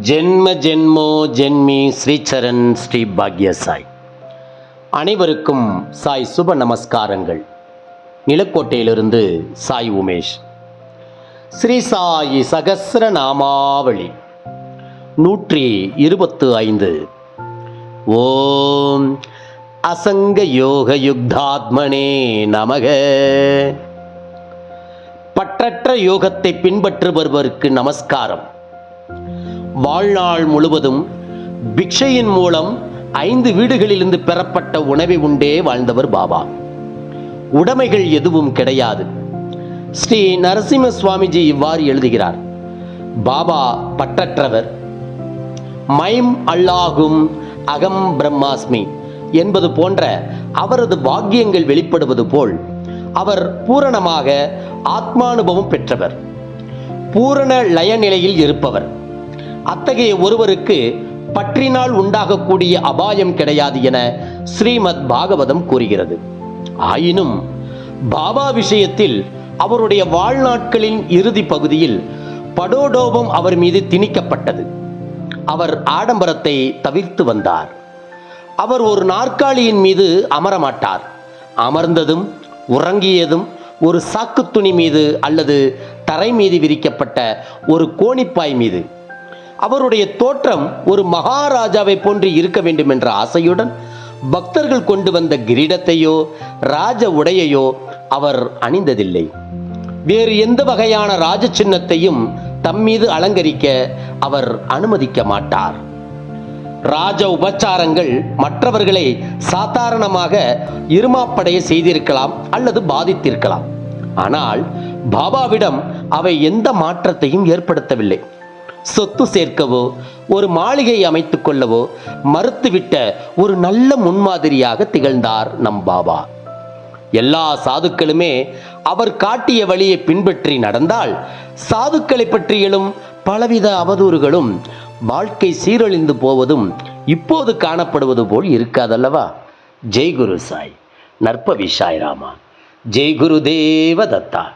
ஜென்ம ஜென்மோ ஜென்மி ஸ்ரீச்சரண் ஸ்ரீ பாக்ய சாய் அனைவருக்கும் சாய் சுப நமஸ்காரங்கள். நிலக்கோட்டையிலிருந்து சாய் உமேஷ். ஸ்ரீ சாயி சகசிர நாமாவளி. நூற்றி இருபத்து ஐந்து. ஓம் அசங்க யோக யுக்தாத்மனே நமக. பற்றற்ற யோகத்தை பின்பற்று நமஸ்காரம். வாழ்நாள் முழுவதும் பிக்ஷையின் மூலம் ஐந்து வீடுகளிலிருந்து பெறப்பட்ட உணவை உண்டே வாழ்ந்தவர் பாபா. உடைமைகள் எதுவும் கிடையாது. ஸ்ரீ நரசிம்ம சுவாமிஜி இவ்வாறு எழுதுகிறார். பாபா பற்றற்றவர் மைம் அல்லாகும் அகம் பிரம்மாஸ்மி என்பது போன்ற அவரது வாக்கியங்கள் வெளிப்படுவது போல் அவர் பூரணமாக ஆத்மானுபவம் பெற்றவர். பூரண லய நிலையில் இருப்பவர். அத்தகைய ஒருவருக்கு பற்றினால் உண்டாகக்கூடிய அபாயம் கிடையாது என ஸ்ரீமத் பாகவதம் கூறுகிறது. ஆயினும் பாபா விஷயத்தில் அவருடைய வாழ்நாட்களின் இறுதி பகுதியில் படோடோபம் அவர் மீது திணிக்கப்பட்டது. அவர் ஆடம்பரத்தை தவிர்த்து வந்தார். அவர் ஒரு நாற்காலியின் மீது அமரமாட்டார். அமர்ந்ததும் உறங்கியதும் ஒரு சாக்கு துணி மீது அல்லது தரை மீது விரிக்கப்பட்ட ஒரு கோணிப்பாய் மீது அவருடைய தோற்றம் ஒரு மகாராஜாவை போன்று இருக்க வேண்டும் என்ற ஆசையுடன் பக்தர்கள் கொண்டு வந்த கிரீடத்தையோ ராஜ உடையையோ அவர் அணிந்ததில்லை. வேறு எந்த வகையான ராஜ சின்னத்தையும் தம் மீது அலங்கரிக்க அவர் அனுமதிக்க மாட்டார். ராஜ உபச்சாரங்கள் மற்றவர்களை சாதாரணமாக இருமாப்படைய செய்திருக்கலாம் அல்லது பாதித்திருக்கலாம். ஆனால் பாபாவிடம் அவை எந்த மாற்றத்தையும் ஏற்படுத்தவில்லை. சொத்து சேர்க்கவோ ஒரு மாளிகை அமைத்துக் கொள்ளவோ மறுத்துவிட்ட ஒரு நல்ல முன்மாதிரியாக திகழ்ந்தார் நம் பாபா. எல்லா சாதுக்களுமே அவர் காட்டிய வழியை பின்பற்றி நடந்தால் சாதுக்களை பற்றி எழும் பலவித அவதூறுகளும் வாழ்க்கை சீரழிந்து போவதும் இப்போது காணப்படுவது போல் இருக்காதல்லவா? ஜெய்குரு சாய். நற்பவி சாய் ராமா ஜெய் தேவ தத்தா